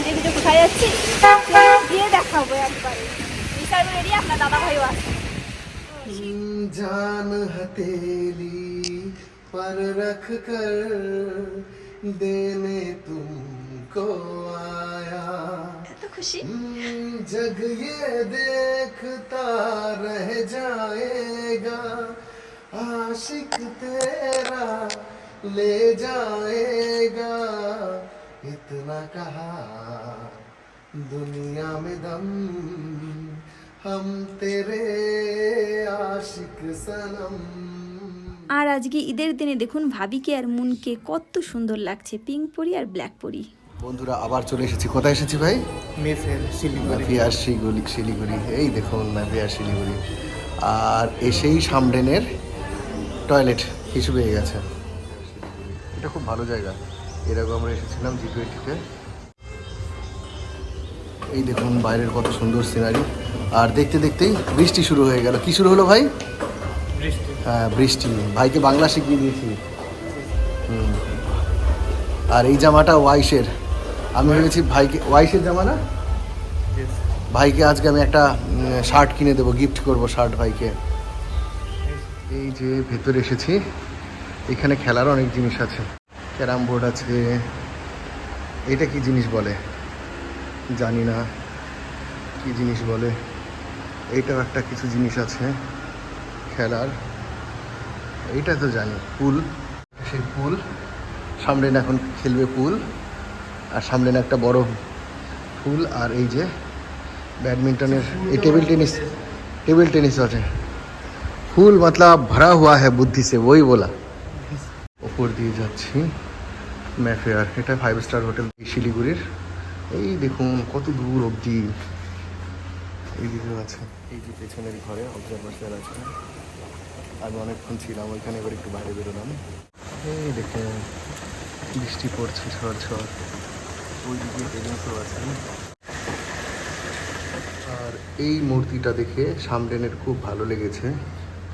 সেজে গুজে কোথায় যাচ্ছি গিয়ে দেখাবো একবারে বিশাল রেডি আপনার দাদা ভাইও আছে जान हथेली पर रख कर देने तुमको आया এত খুশি हम्म, जग ये देखता रह जाएगा आशिक तेरा ले जाएगा इतना कहा दुनिया में दम हम तेरे आशिक सनम আর আজকে ঈদের দিনে দেখুন ভাবিকে আর মুনকে কত সুন্দর লাগছে পিঙ্ক পরি আর ব্ল্যাক পরি বন্ধুরা আবার চলে এসেছি কোথায় এসেছি ভাই মেফের শিলিগুড়ি মাফিয়ার শিলিগুড়ি শিলিগুড়ি এই দেখুন মাফিয়ার শিলিগুড়ি আর এসেই সামডেনের টয়লেট কিছু পেয়ে গেছে এটা খুব ভালো জায়গা এরকম আমরা এসেছিলাম জি টোয়েন্টিতে এই দেখুন বাইরের কত সুন্দর সিনারি আর দেখতে দেখতেই বৃষ্টি শুরু হয়ে গেল। কি শুরু হলো ভাই? হ্যাঁ বৃষ্টি। ভাইকে বাংলা শিখিয়ে দিয়েছি। আর এই জামাটা ওয়াইশের। আমি ভেবেছি ভাইকে ওয়াইশের জামা না? ভাইকে আজকে আমি একটা শার্ট কিনে দেবো গিফট করব শার্ট ভাইকে। এই যে ভেতরে এসেছি। এখানে খেলার অনেক জিনিস আছে। ক্যারাম বোর্ড আছে। এটা কি জিনিস বলে? জানি না কি জিনিস বলে। এইটাও একটা কিছু জিনিস আছে খেলার। এইটা তো জানি পুল। সেই পুল। সামনে না এখন খেলবে পুল আর সামনে না একটা বড় ফুল আর এই যে ব্যাডমিন্টনের এই টেবিল টেনিস টেবিল টেনিস আছে। ফুল মতলব ভরা হুয়া হ্যাঁ বুদ্ধি সে ওই বলা। ওপর দিয়ে যাচ্ছি ম্যাফেয়ার এটা ফাইভ স্টার হোটেল শিলিগুড়ির। এই দেখুন কত দূর অবধি। এইদিকেও আছে। এই যে পেছনের ঘরে অবজারভার আছে। আমি অনেকক্ষণ ছিলাম ওইখানে এবার একটু বাইরে বেরোলাম। এই দেখুন বৃষ্টি পড়ছে ঝড় ঝড়। ওইদিকে টেনিসও আছে। আর এই মূর্তিটা দেখে সামডেনের খুব ভালো লেগেছে।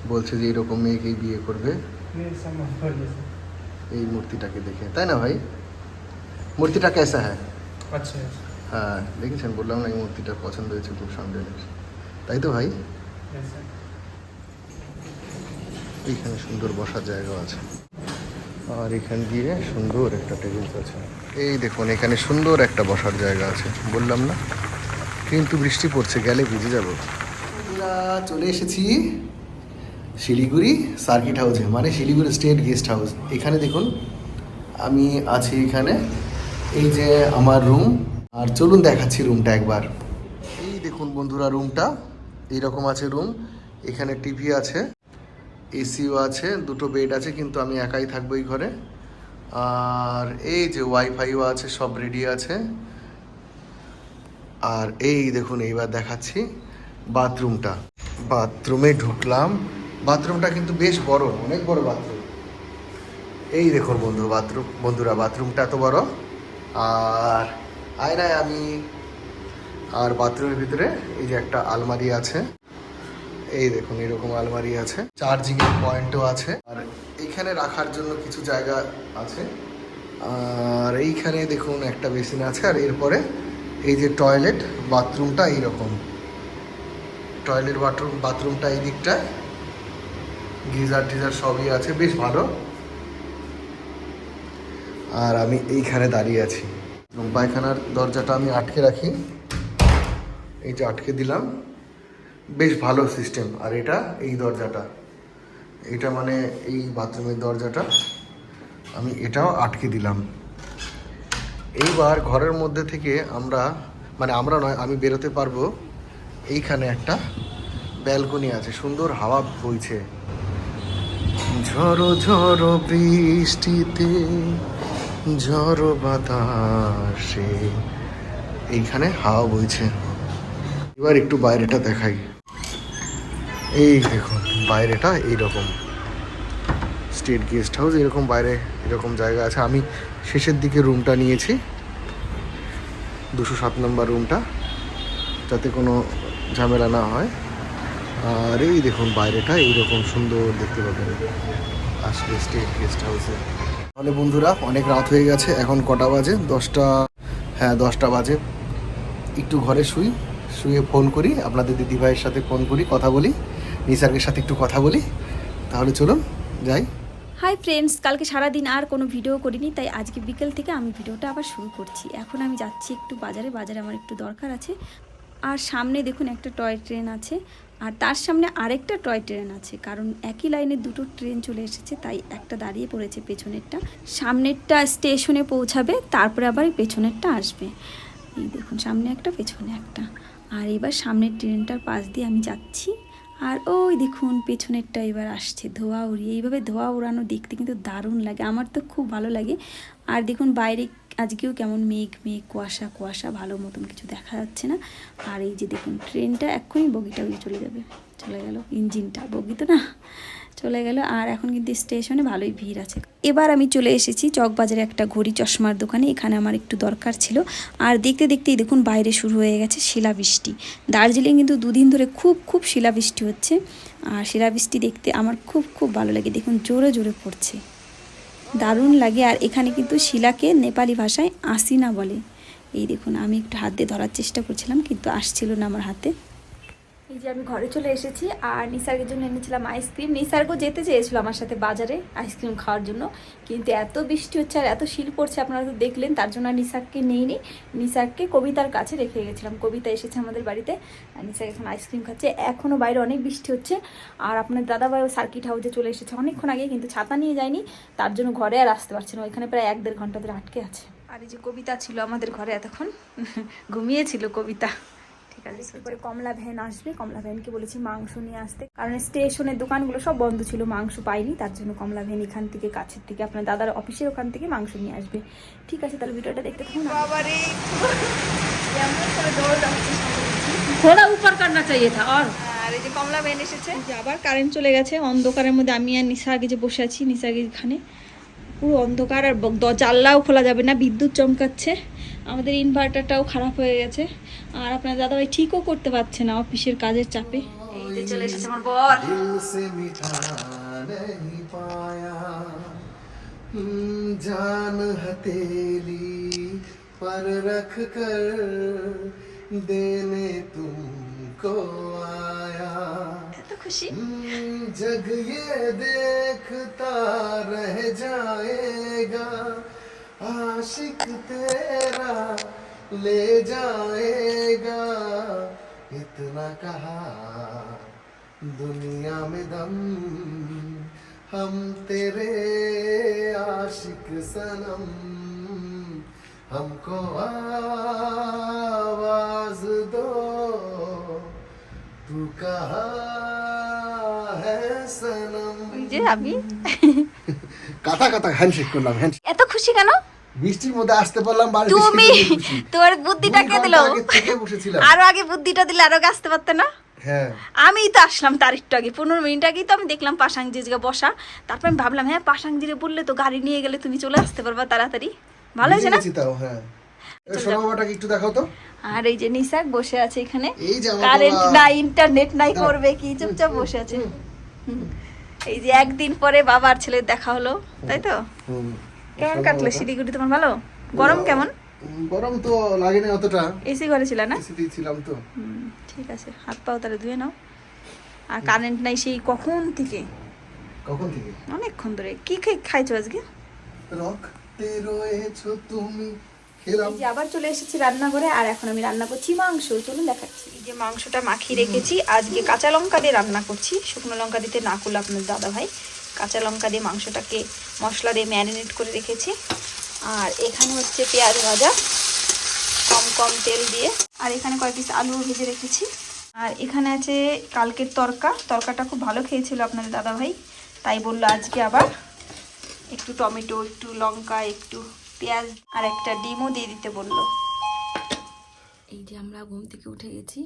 বলছে যে এরকম মেয়েকেই বিয়ে করবে। এই মূর্তিটাকে দেখে। তাই না ভাই? মূর্তিটা কেসা হ্যাঁ আচ্ছা। হ্যাঁ দেখেছেন বললাম না এই মূর্তিটা পছন্দ হয়েছে খুব সামডেনের তাই তো ভাই? এইখানে সুন্দর বসার জায়গা আছে। আর এখান দিয়ে সুন্দর একটা টেবিল আছে। এই দেখুন এখানে সুন্দর একটা বসার জায়গা আছে বললাম না? কিন্তু বৃষ্টি পড়ছে গেলে ভিজে যাব। চলে এসেছি শিলিগুড়ি সার্কিট হাউসে মানে শিলিগুড়ি স্টেট গেস্ট হাউস এখানে দেখুন আমি আছি এখানে। এই যে আমার রুম আর চলুন দেখাচ্ছি রুমটা একবার। এই দেখুন বন্ধুরা রুমটা এইরকম আছে রুম এখানে টিভি আছে এসিও আছে, দুটো বেড আছে, কিন্তু আমি একাই থাকব এই ঘরে। আর এই যে ওয়াইফাইও আছে, সব রেডি আছে। আর এই দেখুন, এইবার দেখাচ্ছি বাথরুমটা বাথরুমে ঢুকলাম। বাথরুমটা কিন্তু বেশ বড়, অনেক বড় বাথরুম এই দেখুন বন্ধু বাথরুম বন্ধুরা বাথরুমটা এত বড়। আর আয়নায় আমি আর বাথরুমের ভিতরে এই যে একটা আলমারি আছে। এই দেখুন, এরকম আলমারি আছে। চার্জিং এর পয়েন্টও আছে। আর এইখানে রাখার জন্য কিছু জায়গা আছে। আর এইখানে দেখুন একটা বেসিন আছে। আর এরপরে এই যে টয়লেট বাথরুমটা এইরকম। টয়লেট বাথরুম বাথরুমটা এই দিকটায় গিজার টিজার সবই আছে। বেশ ভালো। আর আমি এইখানে দাঁড়িয়ে আছি। এবং পায়খানার দরজাটা আমি আটকে রাখি। এই যে আটকে দিলাম। বেশ ভালো সিস্টেম আর এটা এই দরজাটা। এটা মানে এই বাথরুমের দরজাটা। আমি এটাও আটকে দিলাম। এইবার ঘরের মধ্যে থেকে আমরা মানে আমরা নয়, আমি বেরোতে পারব। এইখানে একটা ব্যালকনি আছে। সুন্দর হাওয়া বইছে। ঝড়ো ঝড়ো বৃষ্টিতে ঝড়ো বাতাসে। এইখানে হাওয়া বইছে। এবার একটু বাইরেটা দেখাই। এই দেখুন, বাইরেটা এইরকম। স্টেট গেস্ট হাউস এরকম বাইরে এরকম জায়গা আছে। আমি শেষের দিকে রুমটা নিয়েছি। দুশো সাত নম্বর রুমটা, যাতে কোনো ঝামেলা না হয়। আর এই দেখুন, বাইরেটা এইরকম সুন্দর দেখতে পাবেন। আসলে স্টেট গেস্ট হাউসে। তাহলে বন্ধুরা, অনেক রাত হয়ে গেছে, এখন কটা বাজে? দশটা হ্যাঁ দশটা বাজে। একটু ঘরে শুই, শুয়ে ফোন করি, আপনাদের দিদিভাইয়ের সাথে ফোন করি, কথা বলি নিসার্গের সাথে একটু কথা বলি। তাহলে চলুন, যাই। হাই ফ্রেন্ডস, কালকে সারাদিন আর কোনো ভিডিও করিনি, তাই আজকে বিকেল থেকে আমি ভিডিওটা আবার শুরু করছি। এখন আমি যাচ্ছি একটু বাজারে বাজারে আমার একটু দরকার আছে। আর সামনে দেখুন একটা টয় ট্রেন আছে, আর তার সামনে আরেকটা টয় ট্রেন আছে, কারণ একই লাইনে দুটো ট্রেন চলে এসেছে, তাই একটা দাঁড়িয়ে পড়েছে পেছনেরটা। সামনেরটা স্টেশনে পৌঁছাবে, তারপরে আবার পেছনেরটা আসবে। এই দেখুন, সামনে একটা, পেছনে একটা। আর এবার সামনের ট্রেনটার পাশ দিয়ে আমি যাচ্ছি, আর ওই দেখুন, পেছনেরটা এবার আসছে, ধোয়া উড়িয়ে। এইভাবে ধোয়া উড়ানো দেখতে কিন্তু দারুণ লাগে, আমার তো খুব ভালো লাগে। আর দেখুন, বাইরে আজকেও কেমন মেঘ মেঘ, কুয়াশা কুয়াশা, ভালো মতন কিছু দেখা যাচ্ছে না। আর এই যে দেখুন ট্রেনটা এক্ষুনি বগিটা ওই চলে যাবে। চলে গেল ইঞ্জিনটা, বগি তো না? চলে গেল। আর এখন কিন্তু স্টেশনে ভালোই ভিড় আছে। এবার আমি চলে এসেছি চকবাজারে একটা ঘড়ি চশমার দোকানে। এখানে আমার একটু দরকার ছিল। আর দেখতে দেখতেই দেখুন, বাইরে শুরু হয়ে গেছে শিলাবৃষ্টি। দার্জিলিং কিন্তু দুদিন ধরে খুব খুব শিলাবৃষ্টি হচ্ছে। আর শিলাবৃষ্টি দেখতে আমার খুব খুব ভালো লাগে। দেখুন, জোরে জোরে পড়ছে। দারুণ লাগে। আর এখানে কিন্তু শিলাকে নেপালি ভাষায় আসিনা বলে। এই দেখুন, আমি একটু হাত দিয়ে ধরার চেষ্টা করছিলাম, কিন্তু আসছিল না আমার হাতে। এই যে আমি ঘরে চলে এসেছি আর নিসার্গের জন্য এনেছিলাম আইসক্রিম। নিসার্গও যেতে চেয়েছিল আমার সাথে বাজারে আইসক্রিম খাওয়ার জন্য। কিন্তু এত বৃষ্টি হচ্ছে আর এত শিল পড়ছে, আপনারা তো দেখলেন, তার জন্য আর নিসার্গকে নেইনি। নিসার্গকে কবিতার কাছে রেখে গেছিলাম। কবিতা এসেছে আমাদের বাড়িতে। আর নিসার্গ এখন আইসক্রিম খাচ্ছে। এখনও বাইরে অনেক বৃষ্টি হচ্ছে। আর আপনার দাদাভাইও সার্কিট হাউসে চলে এসেছে অনেকক্ষণ আগে, কিন্তু ছাতা নিয়ে যায়নি। তার জন্য ঘরে আর আসতে পারছে না। ওইখানে প্রায় এক দেড় ঘণ্টা ধরে আটকে আছে। আর এই যে কবিতা ছিল আমাদের ঘরে এতক্ষণ, ঘুমিয়েছিল কবিতা। করে কমলা ভ্যান আসবে কমলা ভ্যানকে বলেছি মাংস নিয়ে আসতে। কারণ স্টেশনের দোকানগুলো সব বন্ধ ছিল মাংস পাইনি তার জন্য কমলা ভ্যান এখান থেকে কাছের থেকে আপনার দাদার অফিসের ওখান থেকে মাংস নিয়ে আসবে। ঠিক আছে তাহলে ভিডিওটা দেখতে থাকুন। ঘোড়া উপর করনা চাইয়ে থা আর। আর এই যে কমলা ভ্যান এসেছে। আবার কারেন্ট চলে গেছে অন্ধকারের মধ্যে আমি আর নিসা আগে বসে আছি নিসা এখানে। পুরো অন্ধকার আর জানলাও খোলা যাবে না বিদ্যুৎ চমকাচ্ছে। আমাদের ইনভার্টারটাও খারাপ হয়ে গেছে। আর আপনার দাদাভাই ঠিকও করতে পারছে না অফিসের কাজের চাপে এই যে চলে এসেছে আমার বর दिल से मिटा नहीं पाया हम्म, जान हथेली पर रख कर देने तुमको आया এত খুশি हम्म, जग ये देखता रह जाएगा आशिक तेरा ले जाएगा इतना कहा दुनिया में दम हम तेरे आशिक सनम हमको आवाज दो तू कहा है सनम ওই যে আমি কাতা কাতা হ্যান্ডশেক করলাম হ্যান্ডশেক এত খুশি কেন বৃষ্টির মধ্যে আসতে পারলাম বাড়ি তুমি তোমার বুদ্ধিটা কে দিল? আরও আগে বুদ্ধিটা দিলে আরও আসতে পারতে না? হ্যাঁ। আমি তো আসলাম তার একটু আগে পনেরো মিনিট আগেই তো আমি দেখলাম পাশাংজি জায়গা বসা। তারপর আমি ভাবলাম হ্যাঁ পাশাংজিরে বললে তো গাড়ি নিয়ে গেলে তুমি চলে আসতে পারবা তাড়াতাড়ি। ভালো হয়েছে না? হ্যাঁ। একটু দেখাও তো। আর এই যে নিসাক বসে আছে এখানে। কারেন্ট। নাই ইন্টারনেট নাই করবে কি? চুপচাপ বসে আছে। এই যে একদিন পরে বাবার ছেলের দেখা হলো তাই তো। কেমন কাটলো? শিলিগুড়ি তোমার ভালো? গরম কেমন? গরম তো লাগে না অতটা। এসি ঘরে ছিল না? এসিতেই ছিলাম তো। ঠিক আছে। হাত পাও তাহলে ধুয়ে নাও। আর কারেন্ট নাই সেই কখন থেকে? কখন থেকে? অনেকক্ষণ ধরে। কি খাইছো আজকে? রক্তে রয়েছো তুমি। যে আবার চলে এসেছি রান্নাঘরে আর এখন আমি রান্না করছি মাংস। চলুন দেখাচ্ছি। যে মাংসটা মাখিয়ে রেখেছি। আজকে কাঁচা লঙ্কা দিয়ে রান্না করছি। শুকনো লঙ্কা দিতে না করল আপনার দাদা ভাই কাঁচা লঙ্কা দিয়ে মাংসটাকে মশলা দিয়ে ম্যারিনেট করে রেখেছি। আর এখানে হচ্ছে পেঁয়াজ ভাজা কম কম তেল দিয়ে। আর এখানে কয়েক পিস আলু ভেজে রেখেছি। আর এখানে আছে কালকের তরকা। তরকাটা খুব ভালো খেয়েছিল আপনাদের দাদা ভাই তাই বলল আজকে আবার একটু টমেটো একটু লঙ্কা একটু পেঁয়াজ আর একটা ডিমও দিয়ে দিতে বলল। এই যে আমরা ঘুম থেকে উঠে গেছি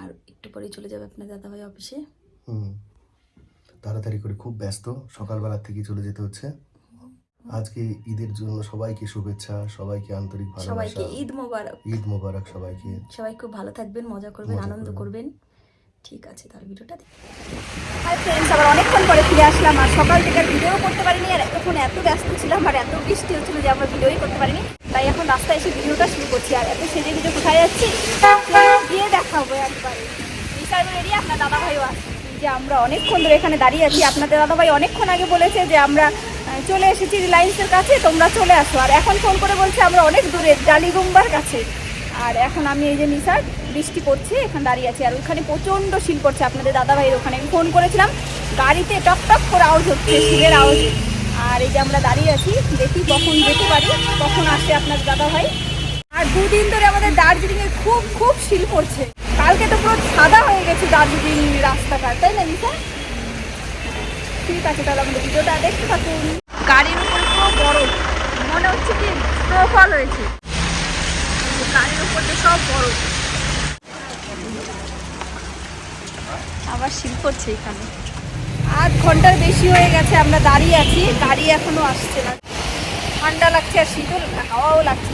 আর একটু পরে চলে যাবে আপনার দাদাভাই অফিসে। হুম। তাড়াতাড়ি করে খুব ব্যস্ত। সকালবেলা থেকে চলে যেতে হচ্ছে। আজকে ঈদের জন্য সবাইকে শুভেচ্ছা সবাইকে আন্তরিক সবাইকে ভালোবাসা ঈদ মোবারক। ঈদ মোবারক সবাইকে। সবাই খুব ভালো থাকবেন মজা করবেন আনন্দ করবেন। ঠিক আছে তার ভিডিওটা। হাই ফ্রেন্ডস আবার অনেকক্ষণ পরে ফিরে আসলাম। আর সকাল থেকে ভিডিও করতে পারিনি। আর এখন এত ব্যস্ত ছিলাম আর এত বৃষ্টি হচ্ছিল যে আমরা ভিডিওই করতে পারিনি। তাই এখন রাস্তায় এসে ভিডিওটা শুরু করছি। আর এত সেজে ভিডিও কোথায় যাচ্ছি? গিয়ে দেখাবো একবারে। বিশাল রেডি আপনার দাদা ভাইও আছে। যে আমরা অনেকক্ষণ ধরে এখানে দাঁড়িয়ে আছি। আপনাদের দাদা ভাই অনেকক্ষণ আগে বলেছে যে আমরা চলে এসেছি রিলায়েন্সের কাছে, তোমরা চলে আসো। আর এখন ফোন করে বলছে, আমরা অনেক দূরে, ডালিগুম্বার কাছে। আর এখন আমি এই যে নিসার বৃষ্টি পড়ছে, এখানে দাঁড়িয়ে আছি। আর ওখানে প্রচণ্ড শিল পড়ছে আপনাদের দাদা ভাইয়ের ওখানে। আমি ফোন করেছিলাম, গাড়িতে টক টক করে আওয়াজ হচ্ছে, শিলের আওয়াজ। আর এই যে আমরা দাঁড়িয়ে আছি, দেখি কখন যেতে পারি, কখন আসে আপনার দাদা ভাই আর দুদিন ধরে আমাদের দার্জিলিংয়ে খুব খুব শিল পড়ছে। কালকে তো পুরো সাদা হয়ে গেছে দার্জিলিং রাস্তাঘাট, তাই না নিশা ঠিক আছে, তাহলে আমাদের ভিডিওটা দেখতে থাকুন। গাড়ির উপর পুরো বরফ মনে হচ্ছে কি স্নোফল হয়েছে। গাড়ির উপর দিয়ে সব বরফ আবার শিল পড়ছে এখানে। আধ ঘণ্টার বেশি হয়ে গেছে আমরা দাঁড়িয়ে আছি, গাড়ি এখনও আসছে না। ঠান্ডা লাগছে আর শীতল হাওয়াও লাগছে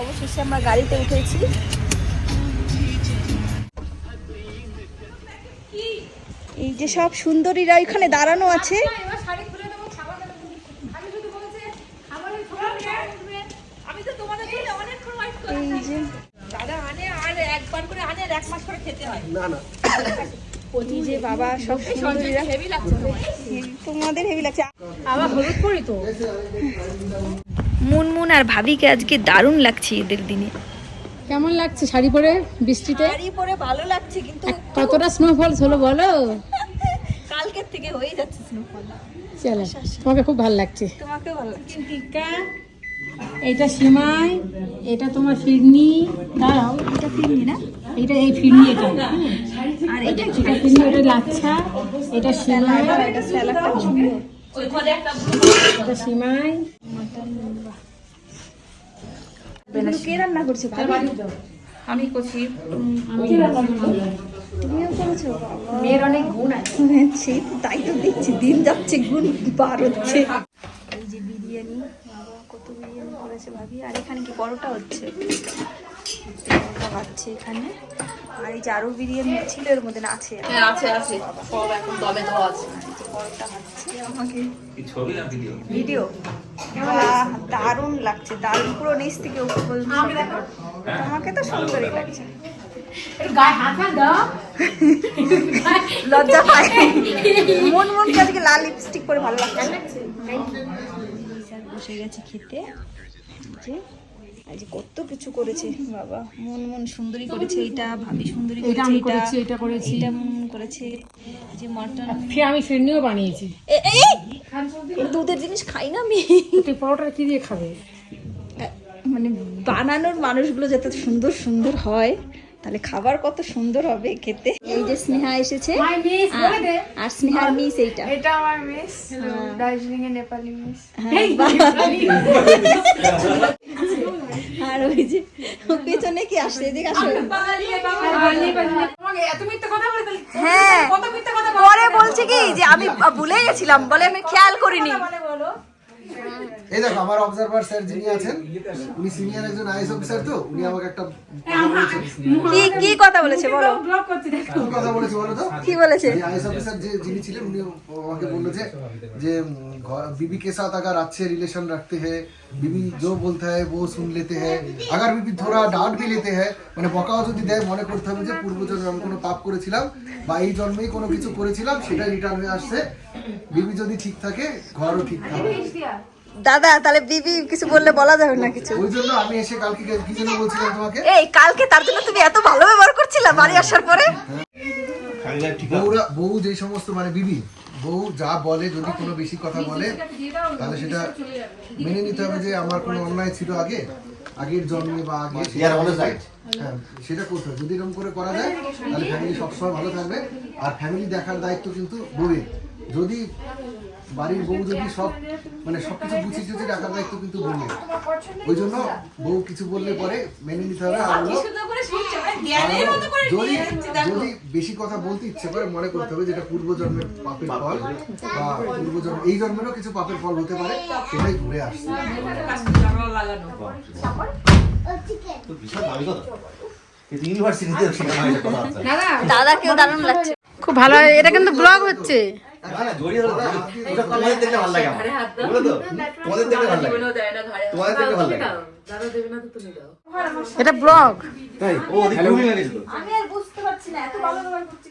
অবশেষে আমরা গাড়িতে উঠেছি। যে সব সুন্দরীরা ওইখানে দাঁড়ানো আছে। এই যে। যে বাবা সব সুন্দরীরা। হেভি- তোমাদের। হেভি লাগছে। আবার হলুদ করি তো। মুনমুন আর ভাবিকে আজকে দারুণ লাগছে এদের দিনে। কেমন লাগছে শাড়ি পরে বৃষ্টিতে? শাড়ি পরে ভালো লাগছে কিন্তু কতটা স্নোফল হলো বলো? কালকের থেকে হয়ে যাচ্ছে স্নোফল চলো তোমাকে খুব ভালো লাগছে। তোমাকেও ভালো লাগছে। টিক্কা এটা সিমাই এটা তোমার ফিরনি। দাঁড়াও এটা ফিরনি না? এটা এই ফিরনি এটা। আর এটা এটা ফিরনি। এটা লাচ্ছা এটা সিমাই। এটা স্যালাডটা সুন্দর এটা সিমাই। কে রান্না করছে? আমি করছি। তুমিও করেছ? মেয়ের অনেক গুণ আছে। তাই তো দেখছি দিন যাচ্ছে গুণ বার হচ্ছে। এই যে বিরিয়ানি বাবা কত বিরিয়ানি করেছে ভাবি। আর এখানে কি পরোটা হচ্ছে? পরোটা বাড়ছে এখানে। আর এই যে আরও বিরিয়ানি ছিল এর মধ্যে আছে। হ্যাঁ আছে আছে। সব এখন দমে দেওয়া আছে। পরোটা আমাকে। ভিডিও? দারুণ লাগছে দারুণ পুরো নিচ থেকে উপর আমাকে তো সুন্দরই লাগছে। লজ্জা পায়। মন মন আজকে লাল লিপস্টিক পরে ভালো লাগছে। বসে গেছে খেতে। যে আজ কত কিছু করেছে। বাবা মন মন সুন্দরী করেছে এটা ভাবি সুন্দরী এটা করেছে আমি এটা করেছি এটা করেছি। এটা মন করেছে। যে মাটন ফির আমি ফিরনিও বানিয়েছি। এই! দুধের জিনিস খাই না আমি। তুই পরোটা কি দিয়ে খাবে? মানে বানানোর মানুষগুলো যাতে সুন্দর সুন্দর হয়। তাহলে খাবার কত সুন্দর হবে খেতে। এই যে স্নেহা এসেছে। আর- স্নেহার মিস এইটা। এটা আমার মিস দার্জিলিং এ নেপালি মিস আর ওই যে পেছনে কি আসছে? এদিকে আসো। হ্যাঁ। পরে বলছে কি যে আমি ভুলে গেছিলাম বলে আমি খেয়াল করিনি। এই দেখো আমার অবজারভার স্যার যিনি আছেন উনি সিনিয়র একজন আইএস অফিসার তো উনি আমাকে একটা কথা বলেছেন কি কি কথা বলেছে বলো কি কথা বলেছে বলো তো কি বলেছে যে आईएएस ऑफिसर যে যিনি ছিলেন উনি আমাকে বললো যে যে উম, घ- बीबी के साथ अगर अच्छे रिलेशन रखते हैं बीबी जो बोलता है वो सुन लेते हैं अगर बीबी थोड़ा डांट भी लेते हैं মানে বকাও যদি দেয় মনে করতে হবে যে পূর্বজন্মে আমি কোনো পাপ করেছিলাম বা এই জন্মেই কোনো কিছু করেছিলাম সেটা রিটার্ন হয়ে আসছে বিবি যদি ঠিক থাকে ঘরও ঠিক থাকে দাদা তাহলে বিবি কিছু বললে বলা যাবে না কিছু? ওই জন্য আমি এসে কালকে কি জন্য বলছিলাম তোমাকে? এই কালকে তার জন্য তুমি এত ভালো ব্যবহার করছিলে বাড়ি আসার পরে? বউরা বউ যে সমস্ত মানে বিবি বউ যা বলে যদি কোনো বেশি কথা বলে তাহলে সেটা মেনে নিতে হবে যে আমার কোনো অন্যায় ছিল আগে আগের জন্মে বা আগে সেটা- হ্যাঁ সেটা করতে হবে। যদি এরকম করে করা যায় তাহলে ফ্যামিলি সবসময় ভালো থাকবে। আর ফ্যামিলি দেখার দায়িত্ব কিন্তু বউয়ের। যদি বাড়ির বউ যদি সব মানে সবকিছু গুছিয়ে গুছিয়ে রাখার দায়িত্ব কিন্তু বউয়ের ওই জন্য বউ কিছু বললে পরে মেনে নিতে হবে আর যদি যদি বেশি কথা বলতে ইচ্ছে করে মনে করতে হবে যেটা পূর্বজন্মের পাপের ফল বা পূর্বজন্ম এই জন্মেরও কিছু পাপের ফল হতে পারে সেটাই ঘুরে আসছে। কথাবার্তা দাদাকেও দারুণ লাগছে। খুব ভালো এটা কিন্তু ব্লগ হচ্ছে। না না জড়িয়ে ধরো ওটা তোমাদের দেখলে ভালো লাগে আমার। বুঝলো তো তোমাদের দেখলে ভালো লাগে? তোমাদের দেখলে ভালো লাগে। এটা ব্লগ। তাই ও ওদিক ঘুরে গেছিল। আমি আর বুঝতে পারছি না এত ভালো ব্যবহার করছি।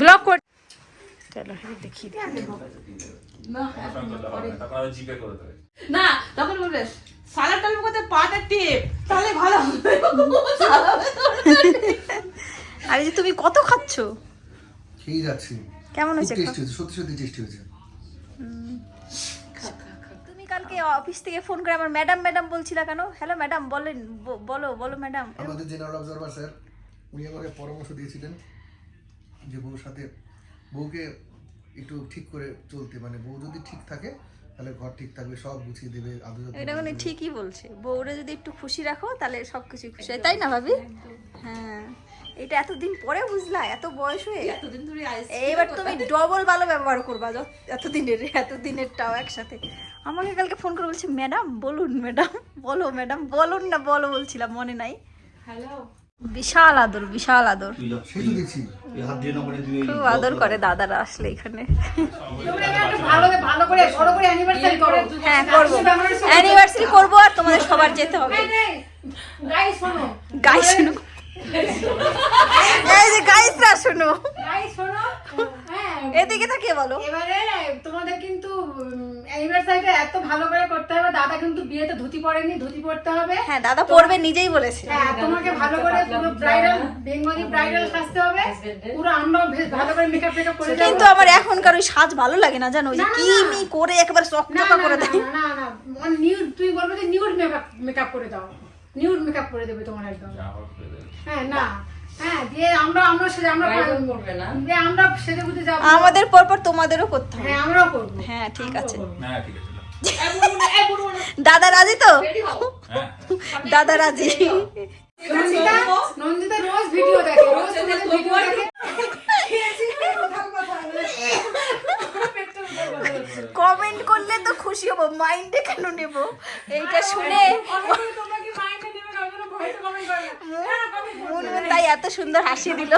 ব্লগ কর চলো দেখি না তখন বলবে পাটা টেপ তাহলে ভালো হবে। আরে যে তুমি কত খাচ্ছো? খেয়ে যাচ্ছি। কেমন হয়েছে টেস্টি হয়েছে সত্যি সত্যি টেস্টি হয়েছে। তুমি কালকে অফিস থেকে ফোন করে আমার ম্যাডাম ম্যাডাম বলছিলা কেন? হ্যালো ম্যাডাম বলেন বলো বলো ম্যাডাম আমাদের জেনারেল অবজারভার স্যার উনি আমাকে পরামর্শ দিয়েছিলেন যে বউর সাথে বউকে একটু ঠিক করে চলতে মানে বউ যদি ঠিক থাকে তাহলে ঘর ঠিক থাকবে সব গুছিয়ে দেবে আদর যত্ন এটা মানে ঠিকই বলছে। বউরে যদি একটু খুশি রাখো তাহলে সব কিছু খুশি হয় তাই না ভাবি? হ্যাঁ। এটা এতদিন পরে বুঝলা এত বয়স হয়ে এতদিন ধরে এবার তুমি ডবল ভালো ব্যবহার করবা যত- এতদিনের এতদিনেরটাও একসাথে। আমাকে কালকে ফোন করে বলছে ম্যাডাম বলুন ম্যাডাম বলো ম্যাডাম বলুন না বলো বলছিলাম মনে নাই। হ্যালো বিশাল আদর বিশাল আদর। খুব আদর করে দাদারা আসলে এখানে। ভালো ভালো করে বড় করে অ্যানিভার্সারি করো। হ্যাঁ করব। অ্যানিভার্সারি করব আর তোমাদের সবার যেতে হবে। গাইস শোনো। গাই শুনো। এই যে গাইসরা শোনো। হ্যাঁ। এদিকে তাকিয়ে বলো। এবারে তোমাদের কিন্তু অ্যানিভার্সারিটা এত ভালো করে করতে হবে দাদা কিন্তু বিয়েতে ধুতি পরেনি ধুতি পরতে হবে। হ্যাঁ দাদা পড়বে নিজেই বলেছে। হ্যাঁ তোমাকে ভালো করে পুরো ব্রাইডাল বেঙ্গলি ব্রাইডাল সাজতে হবে পুরো আমরাও ভালো করে মেকআপ টেকআপ করে কিন্তু আমার এখনকার ওই সাজ ভালো লাগে না জানো? ওই কি মি করে একেবারে না চকচকা করে না, দেয়। না না নিউড তুই বলবি যে নিউড মেকআপ মেকআপ করে দাও। নিউড মেকআপ করে দেবে তোমার একদম। হ্যাঁ না। হ্যাঁ দিয়ে আমরা আমরা সেজে আমরা করবে না? দিয়ে আমরা সেজে বুঝে যাব। আমাদের পর পর তোমাদেরও করতে হবে। হ্যাঁ হ্যাঁ ঠিক আছে। হ্যাঁ ঠিক আছে দাদা রাজি তো? হ্যাঁ দাদা রাজি। নন্দিতা নন্দিতা রোজ ভিডিও দেখে রোজ ভিডিও কমেন্ট করলে তো খুশি হব। মাইন্ডে কেন নেব? এইটা শুনে মুনমুন তাই এত সুন্দর হাসি দিল।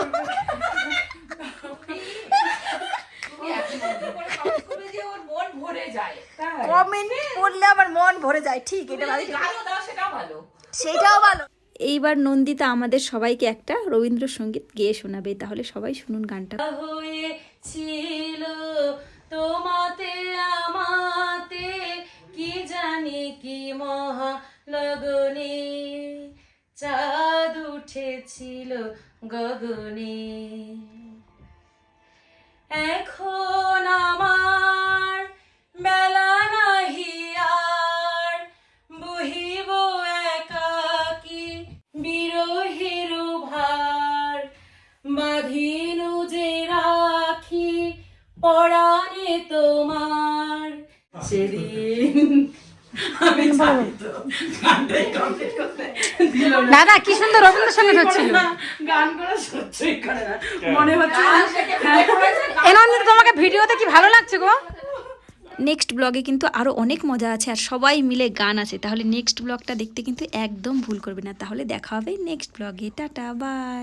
যে ওর মন ভরে যায় তাই? কমেন্ট করলে আমার মন ভরে যায় ঠিক এটা ভালো। সেটাও ভালো। এইবার নন্দিতা আমাদের সবাইকে একটা রবীন্দ্রসঙ্গীত গেয়ে শোনাবে তাহলে সবাই শুনুন গানটা। হয়েছিল তোমাতে আমাতে কি জানি কি মহা লগনে চাঁদ উঠেছিল গগনে। এখন আমার বেলা নাহি আর বহিব একাকি বিরহের ভার। বাঁধিনু যে রাখি পরাণে তোমার। সেদিন আমি জানি তো। দাদা কি সুন্দর রবীন্দ্রসঙ্গীত হচ্ছিল গান করা সত্যি করে না। মনে হচ্ছে এ তোমাকে ভিডিওতে কি ভালো লাগছে গো? নেক্সট ব্লগে কিন্তু আরও অনেক মজা আছে আর সবাই মিলে গান আছে। তাহলে নেক্সট ব্লগটা দেখতে কিন্তু একদম ভুল করবে না। তাহলে দেখা হবে নেক্সট ব্লগে টাটা বাই